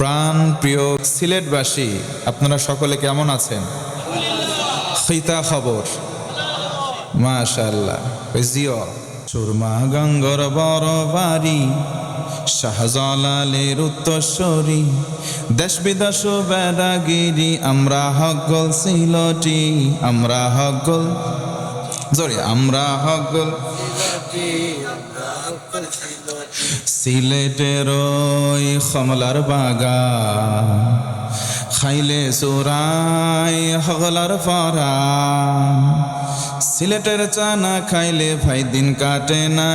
প্রাণ প্রিয় সিলেটবাসী, আপনারা সকলে কেমন আছেন? খিতা খবর। মাশাল্লাহ জিও। সুরমা গঙ্গর বড় বাড়ি, শাহজালালের উত্তরস্বরী দেশ বিদেশ বেড়াগিরি আমরা হকল সিলটি, আমরা হকল জোরে আমরা হকল সিলেটের ওই কমলার বাগা খাইলে চোরাই হগলার ফরা সিলেটের চানা খাইলে ভাই, দিন কাটে না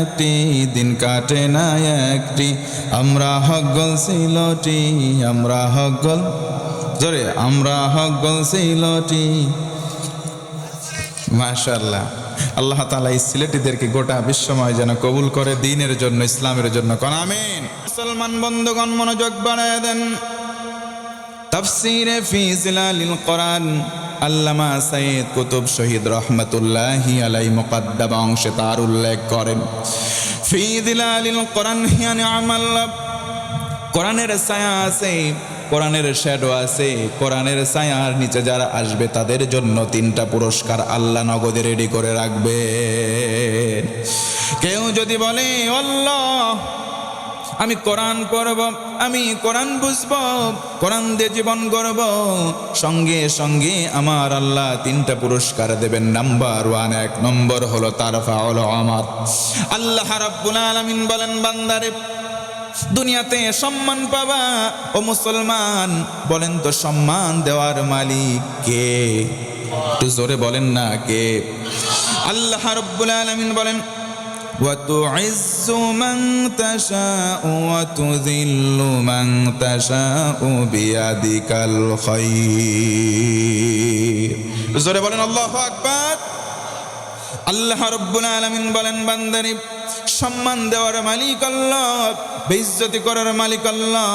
একটি, দিন কাটে না একটি। আমরা হগল সিলটি, আমরা হগল জোরে, আমরা হগল সিলটি। মাশাল্লাহ। আল্লাহ তালা এই সিলেটিদেরকে গোটা বিশ্বময় যেন কবুল করে দিনের জন্য, ইসলামের জন্য কোন, আমিন। মুসলমান বন্ধুগণ, মনোযোগ বাড়ায় দেন। তফসিরে ফি জিলালিল কোরআন, আল্লামা সাইদ কুতুব শহীদ রহমতুল্লাহি আলাই মুকদ্দমা অংশে তার উল্লেখ করেন। ফি জিলালিল কোরআন হিয়া নি'মাল্লাহ কোরআনের ছায়া আছে কোরআনের শ্যাডো আছে, কোরআনের ছায়ার নিচে যারা আসবে তাদের জন্য তিনটা পুরস্কার আল্লাহ নগদে রেডি করে রাখবে কেউ যদি বলে আমি কোরআন পড়ব, আমি কোরআন বুঝব, কোরআন দিয়ে জীবন গড়ব, সঙ্গে সঙ্গে আমার আল্লাহ তিনটা পুরস্কার দেবেন। নাম্বার ওয়ান এক নম্বর হলো তারফা হলো আমার আল্লাহ রাব্বুল আলামিন বলেন, বান্দারে দুনিয়াতে সম্মান পাবা ও মুসলমান বলেন তো সম্মান দেওয়ার মালিক কে একটু জোরে বলেন না কে আল্লাহ রব্বুল আলামিন বলেন وتعز من تشاء وتذل من تشاء بيدك الخير জোরে বলেন আল্লাহু আকবার আল্লাহ রব্বুল আলামিন বলেন, বান্দারে, সম্মান দেওয়ার মালিক আল্লাহ, বেইজ্জতি করার মালিক আল্লাহ।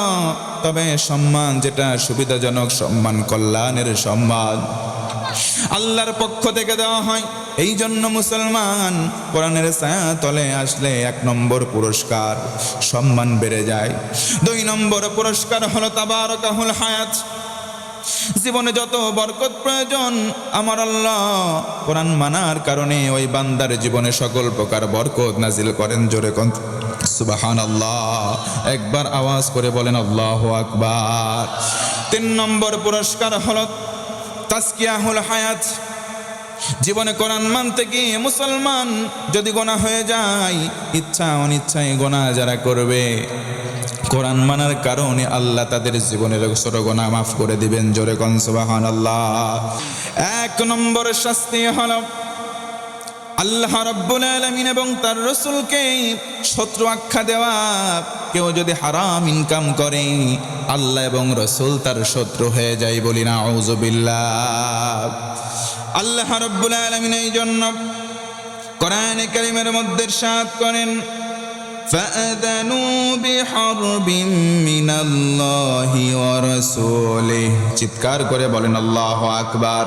তবে সম্মান যেটা, সুবিধাজনক সম্মান, কল্যাণের সম্মান। আল্লাহর পক্ষ থেকে দেওয়া হয় এই জন্য মুসলমান কোরআনের ছায়া তলে আসলে এক নম্বর পুরস্কার, সম্মান বেড়ে যায়। দুই নম্বর পুরস্কার হলো তাবারকাহুল হায়াত। জীবনে যত বরকত প্রয়োজন, আমার আল্লাহ কোরআন মানার কারণে ওই বান্দার জীবনে সকল প্রকার বরকত নাজিল করেন জোরে কন সুবাহান আল্লাহ একবার আওয়াজ করে বলেন, আল্লাহ আকবার। তিন নম্বর পুরস্কার হল তাস্কিয়াহুল হায়াত। জীবনে কোরআন মানতে গিয়ে মুসলমান যদি গোনা হয়ে যায়, ইচ্ছা অনিচ্ছায় গোনা যারা করবে। কোরআন মানার কারণে আল্লাহ তাদের জীবনের ছোট গোনা মাফ করে দিবেন। জোরে কনসবাহান আল্লাহ এক নম্বর শাস্তি হল আল্লাহ রব্বুল আলমিন এবং তার রসুলকে শত্রু আখ্যা দেওয়া। কেউ যদি হারাম ইনকাম করে, আল্লাহ এবং রসুল তার শত্রু হয়ে যায় বলি না আউজবিল্লাহ আল্লাহ রব্বুল আলমিন এই জন্য কোরআনে কারিমের মধ্যে সাত করেন فأذنوا بحرب من الله ورسوله চিৎকার করে বলেন আল্লাহ আকবার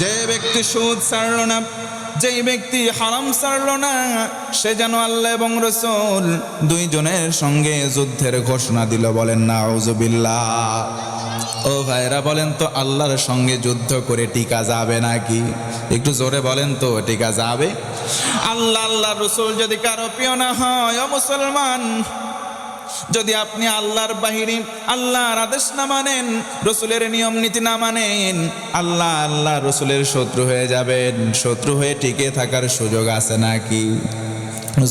যে ব্যক্তি সুদ ছাড়ল না যেই ব্যক্তি হারাম ছাড়ল না সে যেন আল্লাহ এবং রসুল দুইজনের সঙ্গে যুদ্ধের ঘোষণা দিল বলেন না আউজুবিল্লাহ ও ভাইরা বলেন তো, আল্লাহর সঙ্গে যুদ্ধ করে টিকা যাবে নাকি? একটু জোরে বলেন তো, টিকা যাবে? আল্লাহ আল্লাহ রসুল যদি কারও প্রিয় না হয়, ও মুসলমান, যদি আপনি আল্লাহর বাহিনী, আল্লাহর আদেশ না মানেন, রসুলের নিয়ম, নীতি না মানেন, আল্লাহ আল্লাহ রসুলের শত্রু হয়ে যাবেন। শত্রু হয়ে টিকে থাকার সুযোগ আছে নাকি?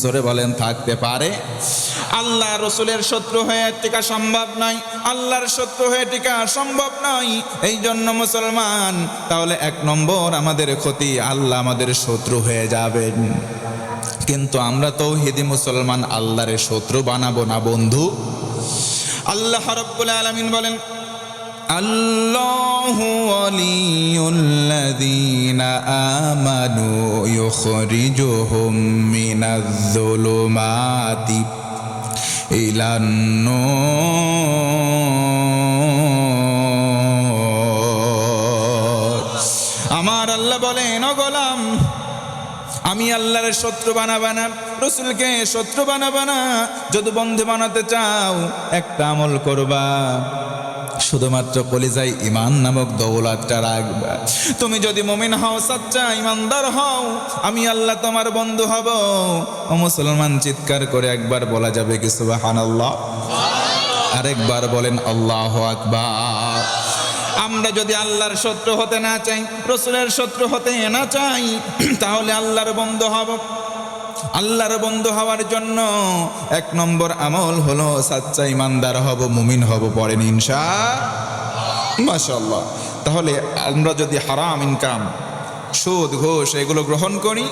জোরে বলেন, থাকতে পারে। আল্লাহ রসুলের শত্রু হয়ে টিকা সম্ভব নয়, আল্লাহর শত্রু হয়ে টিকা সম্ভব নয়। এই জন্য মুসলমান, তাহলে এক নম্বর আমাদের ক্ষতি, আল্লাহ আমাদের শত্রু হয়ে যাবেন। কিন্তু আমরা তো হিদি মুসলমান আল্লাহরের শত্রু বানাবো না, বন্ধু। আল্লাহ রব্বুল আলমিন বলেন, আল্লাহ آمنوا يخرجهم من الظلمات إلى النور আমার আল্লাহ বলেন ও গোলাম আমি আল্লাহর শত্রু বানাবা না রসুলকে শত্রু বানাবে না যদি বন্ধু বানাতে চাও, একটা আমল করবা। শুধুমাত্র কলিজাই ইমান নামক দৌলাতটা রাখবা। তুমি যদি মমিন হও, সাচ্চা ইমানদার হও, আমি আল্লাহ তোমার বন্ধু হব। ও মুসলমান, চিৎকার করে একবার বলা যাবে কি সুবহানাল্লাহ? আরেকবার বলেন আল্লাহ আকবার। আমরা যদি আল্লাহর শত্রু হতে না চাই, রসুলের শত্রু হতে না চাই, তাহলে আল্লাহর বন্ধ হব। আল্লাহর বন্ধু হওয়ার জন্য এক নম্বর আমল হলো, সাচ্চা ইমানদার হব, মুমিন হব পরে ইনশা মাশাল্লাহ তাহলে আমরা যদি হারাম ইনকাম সুদ, ঘোষ, এগুলো গ্রহণ করি।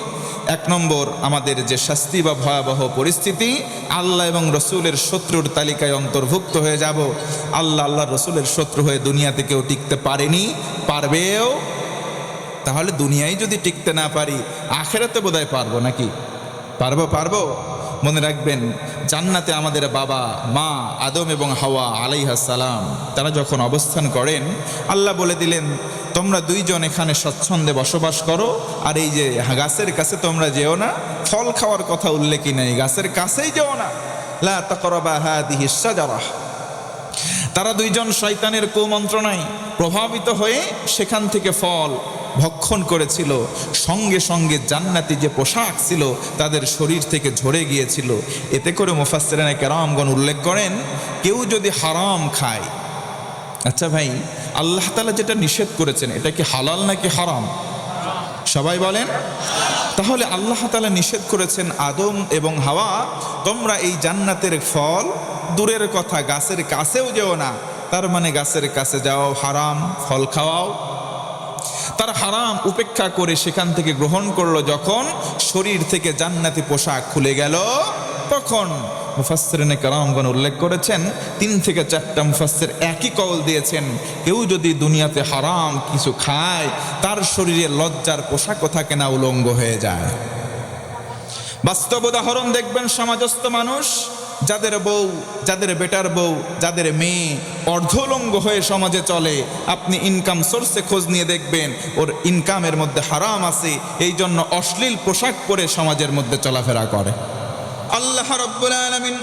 এক নম্বর, আমাদের যে শাস্তি বা ভয়াবহ পরিস্থিতি, আল্লাহ এবং রসুলের শত্রুর তালিকায় অন্তর্ভুক্ত হয়ে যাব। আল্লাহ আল্লাহ রসুলের শত্রু হয়ে দুনিয়াতে কেউ টিকতে পারেনি, পারবেও? তাহলে দুনিয়ায় যদি টিকতে না পারি, আখেরাতে বোধহয় পারব নাকি? পারব পারব? মনে রাখবেন, জান্নাতে আমাদের বাবা, মা, আদম এবং হাওয়া আলাইহা সালাম, তারা যখন অবস্থান করেন, আল্লাহ বলে দিলেন তোমরা দুইজন এখানে স্বচ্ছন্দে বসবাস করো, আর এই যে গাছের কাছে তোমরা যেও না, ফল খাওয়ার কথা উল্লেখই নেই, গাছের কাছেই যেও না। শাজারাহ তারা দুইজন শয়তানের কুমন্ত্রণায় প্রভাবিত হয়ে সেখান থেকে ফল ভক্ষণ করেছিল, সঙ্গে সঙ্গে জান্নাতি যে পোশাক ছিল তাদের শরীর থেকে ঝরে গিয়েছিল। এতে করে মুফাসসিরিনে কেরামগণ উল্লেখ করেন, কেউ যদি হারাম খায় আচ্ছা ভাই, আল্লাহ তালা যেটা নিষেধ করেছেন, এটা কি হালাল নাকি হারাম? সবাই বলেন। তাহলে আল্লাহ তালা নিষেধ করেছেন আদম এবং হাওয়া, তোমরা এই জান্নাতের ফল, দূরের কথা, গাছের কাছেও যেও না। তার মানে গাছের কাছে যাও, হারাম ফল খাওয়াও। তার হারাম উপেক্ষা করে সেখান থেকে গ্রহণ করল যখন শরীর থেকে জান্নাতি পোশাক খুলে গেল। তখন মুফাসসিরিনে কারামগণ উল্লেখ করেছেন, তিন থেকে চারটা মুফাসসির একই কল দিয়েছেন, কেউ যদি দুনিয়াতে হারাম কিছু খায়, তার শরীরে লজ্জার পোশাকও থাকে না, উলঙ্গ হয়ে যায়। বাস্তব উদাহরণ দেখবেন, সমাজস্থ মানুষ, যাদের বউ, যাদের বেটার বউ, যাদের মেয়ে অর্ধলঙ্গ হয়ে সমাজে চলে, আপনি ইনকাম সোর্সে খোঁজ নিয়ে দেখবেন, ওর ইনকামের মধ্যে হারাম আছে এই জন্য অশ্লীল পোশাক পরে সমাজের মধ্যে চলাফেরা করে। আল্লাহ রব্বুল আলামিন,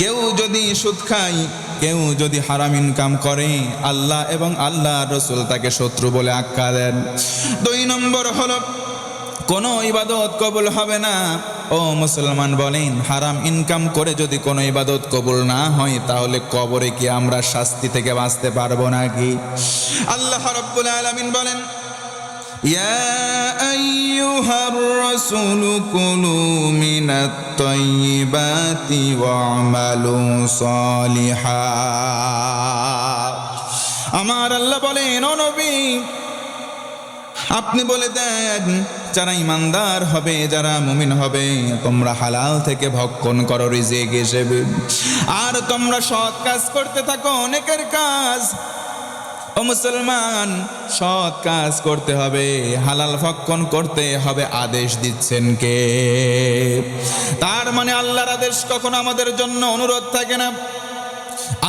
কেউ যদি সুদ খায়, কেউ যদি হারাম ইনকাম করে, আল্লাহ এবং আল্লাহ রসুল তাকে শত্রু বলে আখ্যা দেন। দুই নম্বর হলো, কোনো ইবাদত কবুল হবে না। ও মুসলমান বলেন, হারাম ইনকাম করে যদি কোনো ইবাদত কবুল না হয়, তাহলে কবরে কি আমরা শাস্তি থেকে বাঁচতে পারব নাকি? আল্লাহ রাব্বুল আলামিন বলেন يا أيها الرسول كلوا من الطيبات واعملوا صالحا আমার আল্লাহ বলেন ও নবী আপনি বলে দেন যারা ইমানদার হবে যারা মুমিন হবে তোমরা হালাল থেকে ভক্ষণ করো রিজিক হিসেবে আর তোমরা সৎ কাজ করতে থাকো অনেকের কাজ ও মুসলমান, সৎ কাজ করতে হবে, হালাল ভক্ষণ করতে হবে, আদেশ দিচ্ছেন কে? তার মানে আল্লাহর আদেশ কখনো আমাদের জন্য অনুরোধ থাকে না।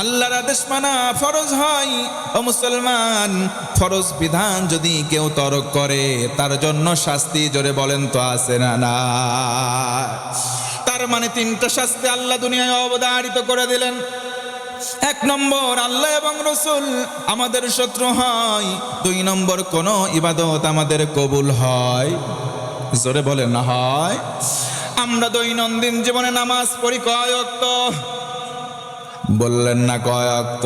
আল্লাহর আদেশ মানা ফরজ হয়। ও মুসলমান, ফরজ বিধান যদি কেউ তরক করে, তার জন্য শাস্তি জোরে বলেন তো আছে না না। তার মানে তিনটা শাস্তি আল্লাহ দুনিয়ায় অবধারিত করে দিলেন। এক নম্বর আল্লাহ এবং রসুল আমাদের শত্রু হয়। দুই নম্বর কোন ইবাদত আমাদের কবুল হয়। জোরে বলে না হয়। আমরা দৈনন্দিন জীবনে নামাজ পড়ি কয়ক্ত বললেন না কয়ক্ত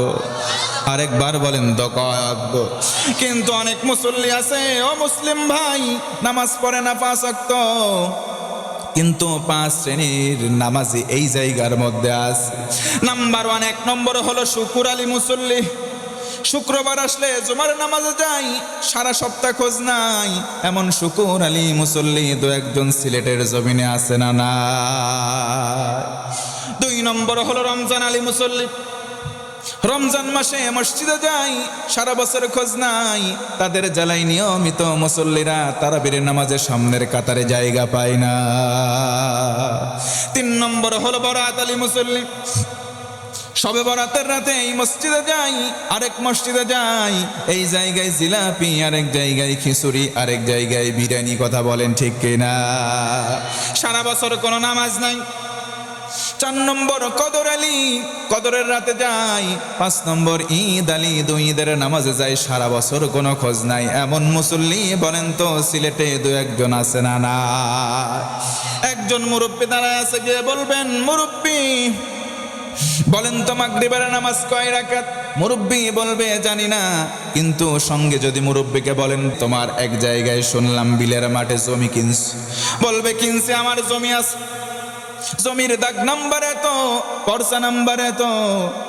আরেকবার বলেন কয়ক্ত কিন্তু অনেক মুসল্লি আছে, ও মুসলিম ভাই, নামাজ পড়ে না পাঁচ কিন্তু পাঁচ শ্রেণির নামাজি এই জায়গার মধ্যে আছে। নাম্বার ওয়ান এক নম্বর হলো শুকুর আলী মুসল্লি। শুক্রবার আসলে জুমার নামাজে যাই, সারা সপ্তাহ খোঁজ নাই। এমন শুকুর আলী মুসল্লি দু একজন সিলেটের জমিনে আছে না না দুই নম্বর হলো রমজান আলী মুসল্লি। রমজান মাসে মসজিদে যাই, সারা বছর খোঁজ নাই। তাদের জ্বালাই নিয়মিত মুসল্লিরা তারা বেড়ে নামাজের সামনের কাতারে জায়গা পায় না। তিন নম্বর হলো বরাত আলী মুসল্লি। সবে বরাতের রাতে এই মসজিদে যাই, আরেক মসজিদে যাই। এই জায়গায় জিলাপি, আরেক জায়গায় খিচুড়ি, আরেক জায়গায় বিরিয়ানি, কথা বলেন ঠিক কিনা? সারা বছর কোনো নামাজ নাই। চার নম্বর কদর আলী। কদরের রাতে যাই। পাঁচ নম্বর ঈদ আলী। দুই ঈদের নামাজে যাই। সারা বছর কোনো খোঁজ নাই। এমন মুসল্লি বলেন তো, সিলেটে দু একজন আছে না না? একজন মুরব্বী দাঁড়ায় আছে, গিয়ে বলবেন, মুরব্বী। বলেন তো, মাগরিবের নামাজ কয় রাকাত? মুরব্বী বলবে, জানি না। কিন্তু সঙ্গে যদি মুরব্বীকে বলেন, তোমার এক জায়গায় শুনলাম, বিলের মাঠে জমি কিনছ। বলবে, কিনছে, আমার জমি আছে। জমির দাগ নাম্বার এত পর্সা নাম্বার এত,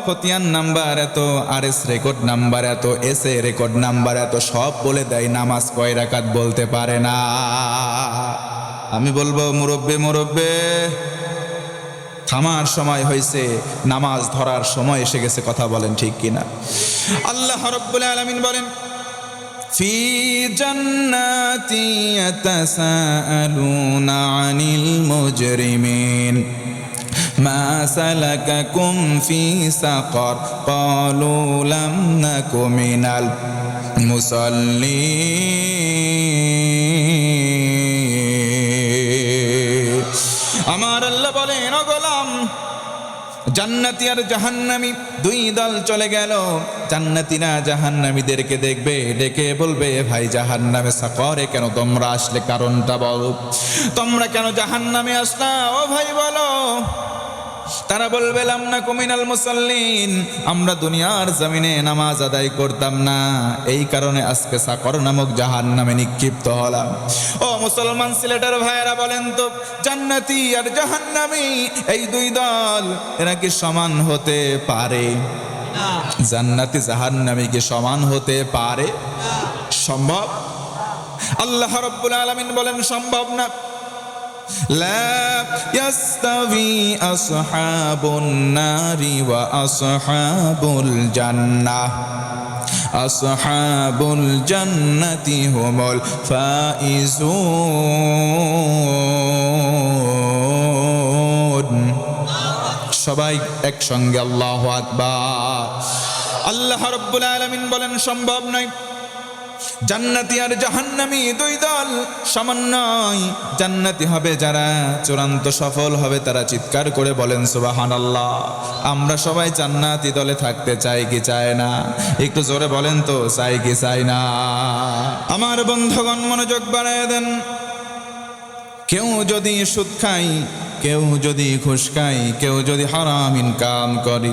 খতিয়ান নাম্বার এত আর এস রেকর্ড নাম্বার এত এস এ রেকর্ড নাম্বার এত, সব বলে দেয় নামাজ কয় রাকাত বলতে পারে না। আমি বলব, মুরব্বে মুরব্বে থামার সময় হয়েছে, নামাজ ধরার সময় এসে গেছে, কথা বলেন ঠিক কিনা। আল্লাহ রব্বুল আলামিন বলেন في جنات يتساءلون عن المجرمين. ما سلككم في سقر؟ قالوا لم نك من المصلين. জান্নাতি আর জাহান্নামি, দুই দল চলে গেল। জান্নাতিরা জাহান্নামীদেরকে দেখবে, ডেকে বলবে, ভাই, জাহান্নামে সাকরে কেন? তোমরা আসলে কারণটা বলো। তোমরা কেন জাহান্নামে আসলা? ও ভাই, বলো। তারা বলবে লামনা কুমিনাল মুসাল্লিন, আমরা দুনিয়ার জমিনে নামাজ আদায় করতাম না। এই কারণে আজকে সাকর নামক জাহান নামে নিক্ষিপ্ত হলাম। ও মুসলমান সিলেটের ভাইয়েরা বলেন তো, জান্নাতি আর জাহান্নামী, এই দুই দল, এরা কি সমান হতে পারে? জান্নাতি জাহান্নামী কি সমান হতে পারে? সম্ভব? আল্লাহ রব্বুল আলামিন বলেন, সম্ভব না। لا يستوي أصحاب النار وأصحاب الجنة أصحاب الجنة هم الفائزون সবাই একসঙ্গে আল্লাহ আকবার আল্লাহ রব্বুল আলামিন বলেন সম্ভব নয় জান্নাতি আর জাহান্নামী দুই দল সমন্বয় জান্নাতি হবে যারা চূড়ান্ত সফল হবে, তারা চিৎকার করে বলেন সুবাহান আল্লাহ আমরা সবাই জান্নাতি দলে থাকতে চাই কি চায় না? একটু জোরে বলেন তো, চাই কি চাই না? আমার বন্ধুগণ, মনোযোগ বাড়ায় দেন। কেউ যদি সুদ খাই কেউ যদি ঘুষ খাই কেউ যদি হারাম ইনকাম করে।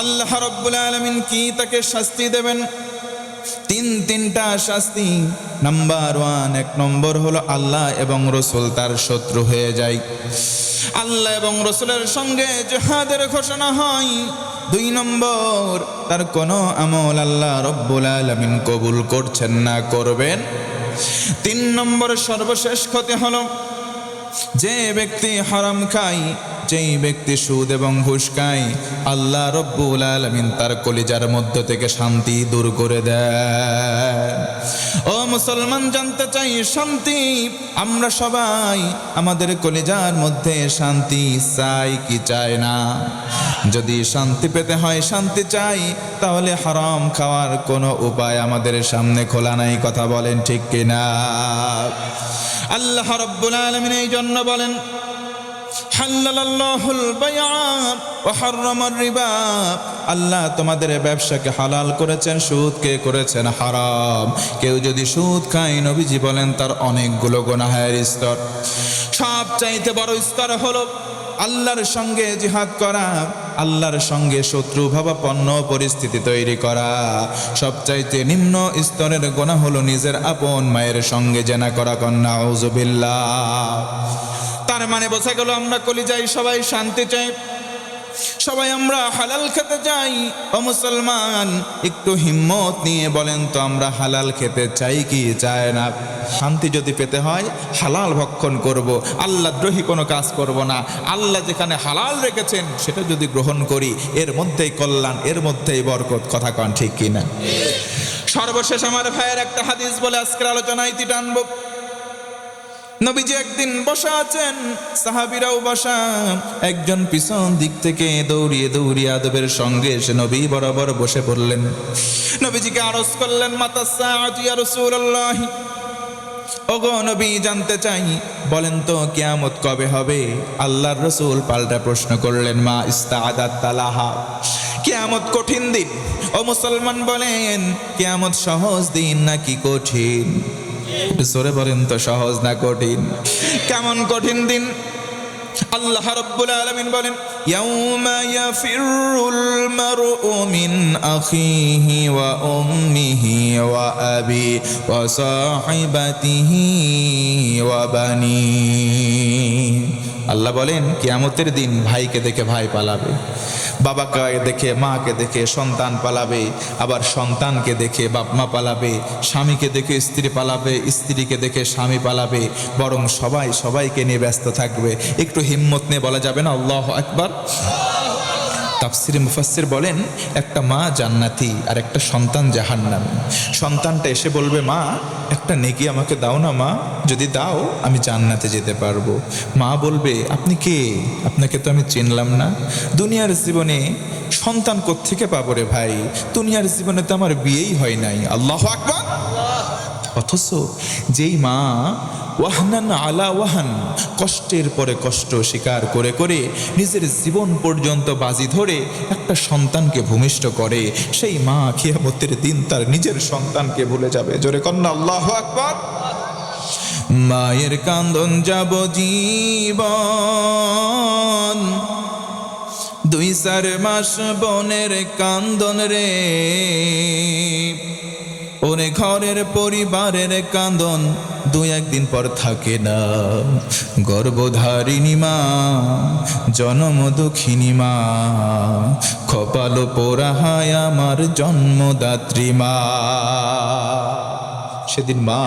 আল্লাহ রব্বুল আলমিন কি তাকে শাস্তি দেবেন? তিন তিনটা শাস্তি। নাম্বার ওয়ান এক নম্বর হলো আল্লাহ এবং রসুল তার শত্রু হয়ে যায়। আল্লাহ এবং রসুলের সঙ্গে জেহাদের ঘোষণা হয়। দুই নম্বর, তার কোনো আমল আল্লাহ রব্বুল আলমিন কবুল করছেন না, করবেন। তিন নম্বর সর্বশেষ ক্ষতি হলো যে ব্যক্তি হারাম খায়, যেই ব্যক্তি সুদ এবং ঘুষ খায়, আল্লাহ রব্বুল আলমিন তার কলিজার মধ্য থেকে শান্তি দূর করে দেয় ও মুসলমান, জানতে চাই শান্তি? আমরা সবাই আমাদের কলিজার মধ্যে শান্তি চাই কি চায় না? যদি শান্তি পেতে হয়, শান্তি চাই, তাহলে হারাম খাওয়ার কোনো উপায় আমাদের সামনে খোলা নাই, কথা বলেন ঠিক কিনা? আল্লাহ রব্বুল আলমিন এই জন্য বলেন আল্লাহ তোমাদের ব্যবসাকে হালাল করেছেন, সুদ কে করেছেন হারাম। কেউ যদি সুদ খায়, নবীজি বলেন, তার অনেকগুলো গোনাহের স্তর। সব চাইতে বড় স্তর হলো আল্লাহর সঙ্গে জিহাদ করা, আল্লাহর সঙ্গে শত্রু ভাবাপন্ন পরিস্থিতি তৈরি করা। সবচাইতে নিম্ন স্তরের গোনা হলো নিজের আপন মায়ের সঙ্গে জেনা করা কন্যা উজুবিল্লাহ তার মানে বোঝা গেল আমরা কলিজাই সবাই শান্তি চাই। সবাই আমরা হালাল খেতে চাই। ও মুসলমান, একটু হিম্মত নিয়ে বলেন তো আমরা হালাল খেতে চাই কি চায় না? শান্তি যদি পেতে হয়, হালাল ভক্ষণ করব। আল্লাহ দ্রোহী কোনো কাজ করব না। আল্লাহ যেখানে হালাল রেখেছেন, সেটা যদি গ্রহণ করি, এর মধ্যেই কল্যাণ, এর মধ্যেই বরকত। কথা কন ঠিক কিনা? সর্বশেষ আমার ভাইয়ের একটা হাদিস বলে আজকের আলোচনায় ইতি টানবো। নবীজি একদিন বসা আছেন, সাহাবিরাও বসা। একজন পিছন দিক থেকে দৌড়িয়ে দৌড়িয়ে আদবের সঙ্গে এসে নবী বরাবর বসে পড়লেন। নবীজিকে আরজ করলেন, মাতা সাআতিয়া রাসূলুল্লাহ। ওগো নবী, জানতে চাই, বলেন তো, কিয়ামত কবে হবে? আল্লাহর রসুল পাল্টা প্রশ্ন করলেন, মা ইস্তাআদাত তালাহা। কিয়ামত কঠিন দিন। ও মুসলমান বলেন, কেয়ামত সহজ দিন নাকি কঠিন? জোরে বলেন তো, সহজ না কঠিন? কেমন কঠিন দিন? আল্লাহ রাব্বুল আলামিন বলেন, ইয়াউমা ইয়াফিরুল মারউ মিন আখিহি ওয়া উম্মিহি ওয়া আবি ওয়া সাহিবাতিহি ওয়া বানি আল্লাহ বলেন, কিয়ামতের দিন ভাইকে দেখে ভাই পালাবে, বাবাকে দেখে মাকে দেখে সন্তান পালাবে, আবার সন্তানকে দেখে বাপ মা পালাবে, স্বামীকে দেখে স্ত্রী পালাবে, স্ত্রীকে দেখে স্বামী পালাবে, বরং সবাই সবাইকে নিয়ে ব্যস্ত থাকবে। একটু হিম্মত নিয়ে বলা যাবে না? আল্লাহ একবার তাফসির মুফাসসির বলেন, একটা মা জান্নাতি, আর একটা সন্তান জাহান্নামী। সন্তানটা এসে বলবে, মা, একটা নেকি আমাকে দাও না মা, যদি দাও আমি জান্নাতে যেতে পারব। মা বলবে, আপনি কে? আপনাকে তো আমি চিনলাম না। দুনিয়ার জীবনে সন্তান কোত্থেকে পাবো রে ভাই? দুনিয়ার জীবনে তো আমার বিয়েই হয় নাই। আল্লাহ আকবার। অথচ যেই মা ওয়াহনান আলা ওয়াহান, কষ্টের পরে কষ্ট স্বীকার করে করে নিজের জীবন পর্যন্ত বাজি ধরে একটা সন্তানকে ভূমিষ্ঠ করে, সেই মা খিয়ামতের দিন তার নিজের সন্তানকে ভুলে যাবে। জোরে কন্যা, আল্লাহ আকবার। মায়ের কান্দন যাব জীবন, দুই চার মাস বনের কান্দন রে। ওরে ঘরের পরিবারের কান্দন দু একদিন পর থাকে না। গর্ভধারিণী মা, জনম দুঃখিনী মা, কপাল পোড়াহায় আমার জন্মদাত্রী মা। সেদিন মা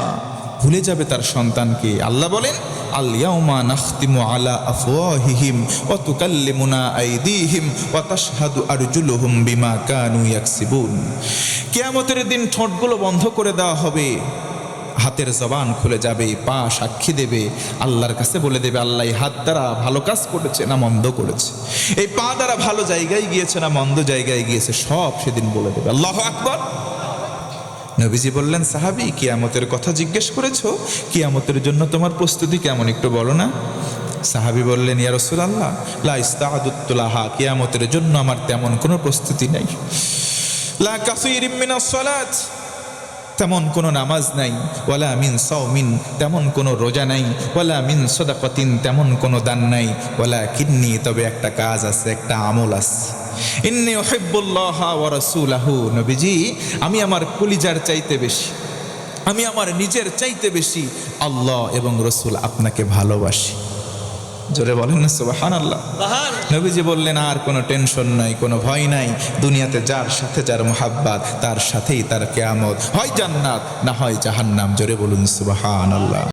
ভুলে যাবে তার সন্তানকে। আল্লাহ বলেন আলিয়াউমা নাখতিমু আলা আফওয়াহিহিম ওয়া তুকাল্লিমুনা আইদিহিম ওয়া তাশহাদু আরজুলুহুম বিমা কানু ইয়াকসিবুন। কিয়ামতের দিন ঠোঁটগুলো বন্ধ করে দেওয়া হবে। হাতের জবান খুলে যাবে, পা সাক্ষী দেবে। আল্লাহর কাছে বলে দেবে, আল্লাহ হাত দ্বারা ভালো কাজ করেছে না মন্দ করেছে? এই পা দ্বারা ভালো জায়গায় গিয়েছে না মন্দ জায়গায় গিয়েছে, সব সেদিন বলে দেবে। আল্লাহ আকবর। নবীজি বললেন, সাহাবি, কিয়ামতের কথা জিজ্ঞেস করেছ? কিয়ামতের জন্য তোমার প্রস্তুতি কেমন একটু বলো না? সাহাবি বললেন, ইয়া রাসূলুল্লাহ, লা ইস্তাআদুত্তুলাহা কিয়ামতের জন্য আমার তেমন কোনো প্রস্তুতি নাই। লা তেমন কোনো নামাজ নাই। ওয়ালা মিন সাওমিন, তেমন কোনো রোজা নাই। ওয়ালা মিন সদাকাতিন, তেমন কোনো দান নাই। ওয়ালা কিন্নি তবে একটা কাজ আছে, একটা আমল আছে। ইন্নি উহিব্বুল্লাহ ওয়া রাসূলাহু। নবীজি আমি আমার কলিজার চাইতে বেশি আমি আমার নিজের চাইতে বেশি আল্লাহ এবং রসুল আপনাকে ভালোবাসি। জোরে বলেন না সুবাহান আল্লাহ নবীজি বললেন আর কোনো টেনশন নাই কোনো ভয় নাই দুনিয়াতে যার সাথে যার মোহাব্বাত তার সাথেই তার কেয়ামত। হয় জান্নাত না হয় জাহান্নাম। জোরে বলুন সুবাহান আল্লাহ